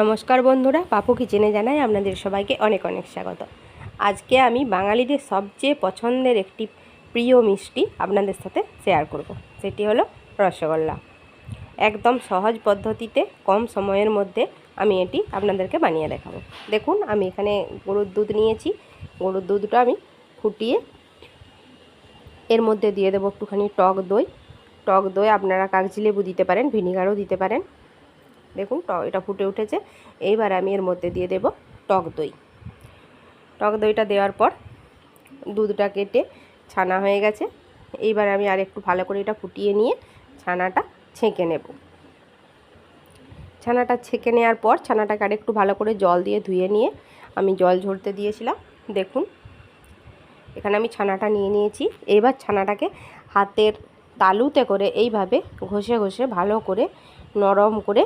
নমস্কার বন্ধুরা, পাপু কিচেনে জানাই আপনাদের সবাইকে অনেক অনেক স্বাগত। আজকে আমি বাঙালিদের সবচেয়ে পছন্দের একটি প্রিয় মিষ্টি আপনাদের সাথে শেয়ার করব। সেটি হলো রসগোল্লা। একদম সহজ পদ্ধতিতে কম সময়ের মধ্যে আমি এটি আপনাদেরকে বানিয়ে দেখাবো। দেখুন, আমি এখানে গরুর দুধ নিয়েছি। গরুর দুধটা আমি ফুটিয়ে এর মধ্যে দিয়ে দেবো একটুখানি টক দই। টক দই আপনারা কাগজি লেবু দিতে পারেন, ভিনিগারও দিতে পারেন। দেখুন এটা ফুটে উঠেছে। এইবার আমি এর মধ্যে দিয়ে দেব টক দই। টক দইটা দেওয়ার পর দুধটা কেটে ছানা হয়ে গেছে। এইবার আমি আর একটু ভালো করে এটা ফুটিয়ে নিয়ে ছানাটা ছেঁকে নেব। ছানাটা ছেঁকে নেওয়ার পর ছানাটাকে আর একটু ভালো করে জল দিয়ে ধুয়ে নিয়ে আমি জল ঝরতে দিয়েছিলাম। দেখুন, এখানে আমি ছানাটা নিয়ে নিয়েছি। এবার ছানাটাকে হাতের তালুতে করে এইভাবে ঘষে ঘষে ভালো করে নরম করে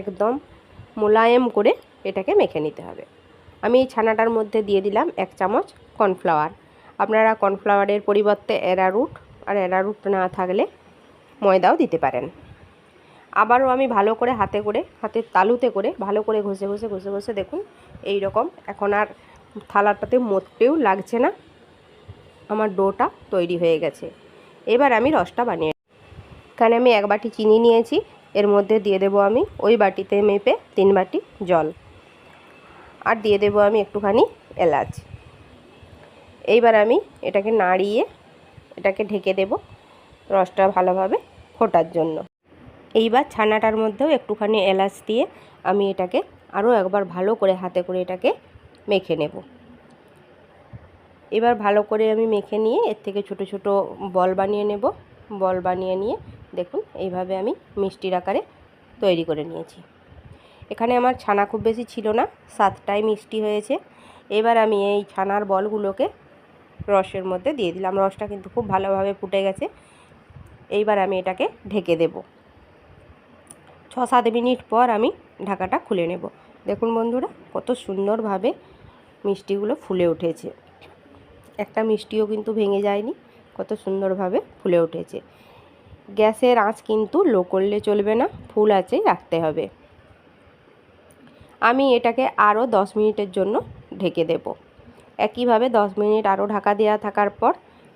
একদম মোলায়েম করে এটাকে মেখে নিতে হবে। আমি এই ছানাটার মধ্যে দিয়ে দিলাম এক চামচ কর্নফ্লাওয়ার। আপনারা কর্নফ্লাওয়ারের পরিবর্তে অ্যারারুট আর অ্যারারুট না থাকলে ময়দাও দিতে পারেন। আবারও আমি ভালো করে হাতে করে হাতের তালুতে করে ভালো করে ঘষে ঘষে ঘষে ঘষে দেখুন এই রকম। এখন আর থালাটাতে মরতেও লাগছে না। আমার ডোটা তৈরি হয়ে গেছে। এবার আমি রসটা বানিয়ে এখানে আমি এক বাটি চিনি নিয়েছি। এর মধ্যে দিয়ে দেবো আমি ওই বাটিতে মেপে তিন বাটি জল। আর দিয়ে দেবো আমি একটুখানি এলাচ। এইবার আমি এটাকে নাড়িয়ে এটাকে ঢেকে দেব রসটা ভালোভাবে ফোটার জন্য। এইবার ছানাটার মধ্যেও একটুখানি এলাচ দিয়ে আমি এটাকে আরও একবার ভালো করে হাতে করে এটাকে মেখে নেব। এবার ভালো করে আমি মেখে নিয়ে এর থেকে ছোট ছোট বল বানিয়ে নেব। বল বানিয়ে নিয়ে দেখুন, এইভাবে আমি মিষ্টির আকারে তৈরি করে নিয়েছি। এখানে আমার ছানা খুব বেশি ছিল না সাতটাই মিষ্টি হয়েছে। এবার আমি এই ছানার বলগুলোকে রসের মধ্যে দিয়ে দিলাম। রসটা কিন্তু খুব ভালোভাবে ফুটে গেছে। এইবার আমি এটাকে ঢেকে দেব। ছ সাত মিনিট পর আমি ঢাকাটা খুলে নেব। দেখুন বন্ধুরা, কত সুন্দরভাবে মিষ্টিগুলো ফুলে উঠেছে। একটা মিষ্টিও কিন্তু ভেঙে যায়নি, কত সুন্দরভাবে ফুলে উঠেছে। গ্যাসের আঁচ কিন্তু লো করলে চলবে না, ফুল আঁচেই রাখতে হবে। আমি এটাকে আরও দশ মিনিটের জন্য ঢেকে দেব। একইভাবে দশ মিনিট আরও ঢাকা দেওয়া থাকার পর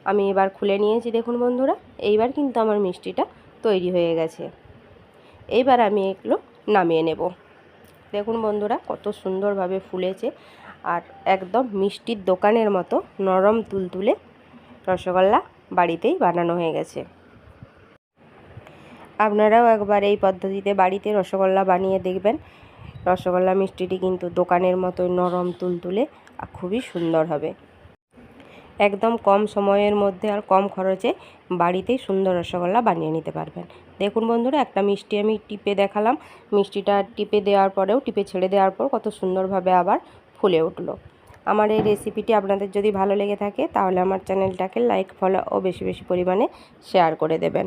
আমি এবার খুলে নিয়েছি, দেখুন বন্ধুরা, এইবার কিন্তু আমার মিষ্টিটা তৈরি হয়ে গেছে। এইবার আমি এগুলো নামিয়ে নেব। দেখুন বন্ধুরা, কত সুন্দরভাবে ফুলেছে আর একদম মিষ্টির দোকানের মতো নরম তুলতুলে রসগোল্লা বাড়িতেই বানানো হয়ে গেছে। আপনারাও একবার এই পদ্ধতিতে বাড়িতে রসগোল্লা বানিয়ে দেখবেন। রসগোল্লা মিষ্টিটি কিন্তু দোকানের মতোই নরম তুলতুলে আর খুবই সুন্দর হবে। একদম কম সময়ের মধ্যে আর কম খরচে বাড়িতেই সুন্দর রসগোল্লা বানিয়ে নিতে পারবেন। দেখুন বন্ধুরা, একটা মিষ্টি আমি টিপে দেখালাম। মিষ্টিটা টিপে দেওয়ার পরেও, টিপে ছেড়ে দেওয়ার পর কত সুন্দরভাবে আবার ফুলে উঠল। আমার এই রেসিপিটি আপনাদের যদি ভালো লেগে থাকে, তাহলে আমার চ্যানেলটাকে লাইক, ফলো ও বেশি বেশি পরিমাণে শেয়ার করে দেবেন।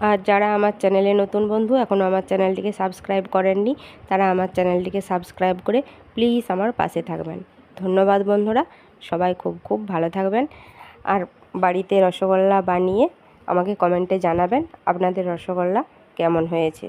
আর যারা আমার চ্যানেলে নতুন বন্ধু, এখনও আমার চ্যানেলটিকে সাবস্ক্রাইব করেননি, তারা আমার চ্যানেলটিকে সাবস্ক্রাইব করে প্লিজ আমার পাশে থাকবেন। ধন্যবাদ বন্ধুরা, সবাই খুব খুব ভালো থাকবেন। আর বাড়িতে রসগোল্লা বানিয়ে আমাকে কমেন্টে জানাবেন আপনাদের রসগোল্লা কেমন হয়েছে।